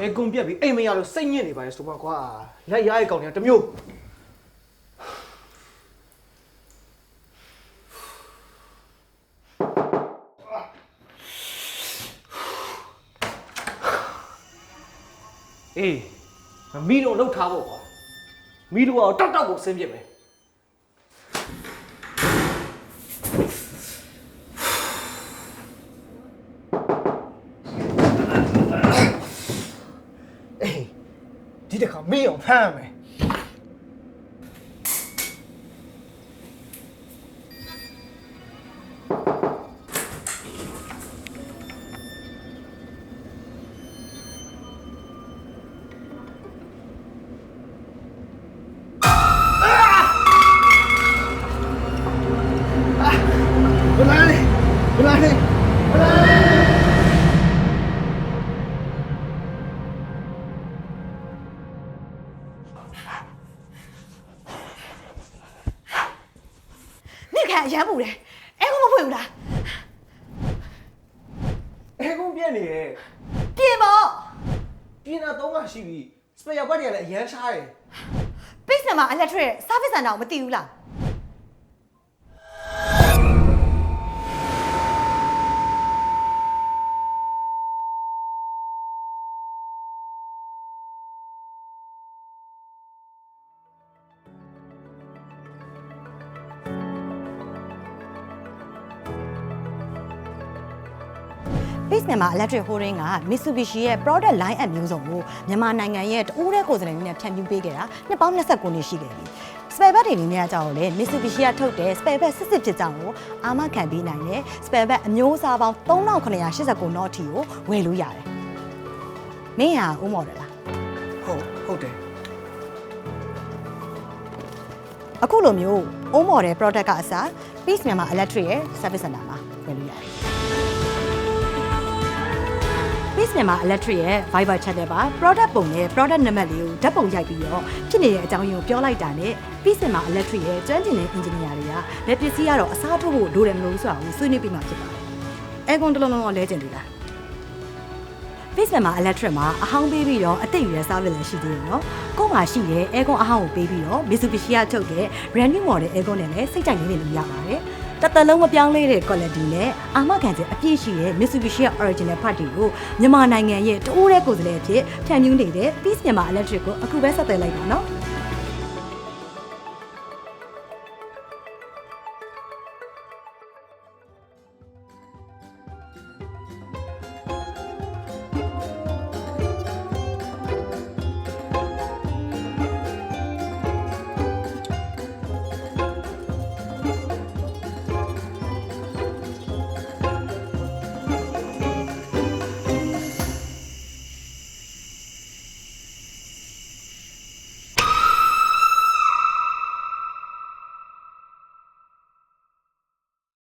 ဘယ်ကုန်ပြက်ပြီးအိမ်မရလို့စိတ်ညစ်နေပါလေဆိုပါကွာလက်ရရဲ့ကောင်တွေကတစ်မျိုးအေးမီးတော့လှုပ်ထားဖို့ကွာမီးတော့တောက်တောက်ကိုဆင်းပြစ်မယ် ဒီတစ်ခါမင်း အရမ်းပူတယ်အဲကမဖွင့်ဘူးလားအဲကုန်ပြက်နေရဲ့ပြင်ပေါ့ပြင်တာတော့မှရှိပြီစပယ်ယာဘတ်တွေကလည်းအရန်ရှားတယ်ပိတ်စံမှာအလက်ထရက် service center ကိုမသိဘူးလား Base မြန်မာ Electric Holding က Mitsubishi ရဲ့ product line အမျိုးစုံကိုမြန်မာနိုင်ငံရဲ့တဦးတဲ့ကိုယ်စားလှယ်နဲ့ဖြန့်ဖြူးပေးခဲ့တာနှစ်ပေါင်း29နှစ်ရှိခဲ့ပြီ။ spare part တွေအနေနဲ့အကြောင်းကိုလည်း Mitsubishi ကထုတ်တဲ့ spare part စစ်စစ်ဖြစ်ကြောင်းကိုအာမခံပေးနိုင်တဲ့ spare part အမျိုးအစားပေါင်း3989 not ထီကိုဝယ်လို့ရတယ်။မင်းဟာဦးမော်တယ်လားဟုတ်ဟုတ်တယ်။အခုလိုမျိုးဦးမော်တဲ့ product ကအစား Base မြန်မာ Electric ရဲ့ service center မှာဝယ်လို့ရတယ်။ Base မြန်မာ Electric ရဲ့ Viber chat ထဲပါ product ပုံနဲ့ product နံပါတ်လေးကိုဓာတ်ပုံရိုက်ပြီးတော့ဖြစ်နေတဲ့အကြောင်းရင်းကိုပြောလိုက်တာနဲ့ Base မြန်မာ Electric ရဲ့ကျွမ်းကျင်တဲ့ engineer တွေကလက်ပစ္စည်းကတော့အစားထိုးဖို့လိုတယ်မလို့ဆိုတာကိုဆွေးနွေးပြီးမှဖြစ်ပါတယ်။အဲကွန်တလုံးလုံးတော့လဲကျင်သေးလား။ Base မြန်မာ Electric မှာအဟောင်းပေးပြီးတော့အသိရတဲ့ service လည်းရှိသေးတယ်နော်။ကို့မှာရှိတဲ့ aircon အဟောင်းကိုပေးပြီးတော့ Mitsubishi ကထုတ်တဲ့ brand new model aircon နဲ့လည်းစိတ်ကြိုက်နေနေလို့ရပါတယ်။ တစ်သက်လုံးမပြောင်းလဲတဲ့ quality နဲ့အာမခံချက်အပြည့်ရှိတဲ့ Mitsubishi ရဲ့ original part တွေကိုမြန်မာနိုင်ငံရဲ့တိုးတဲ့ကိုယ်စားလှယ်အဖြစ်ဖြန့်ဖြူးနေတဲ့ Peace မြန်မာ Electric ကိုအခုပဲဆက်သွယ်လိုက်ပါနော်။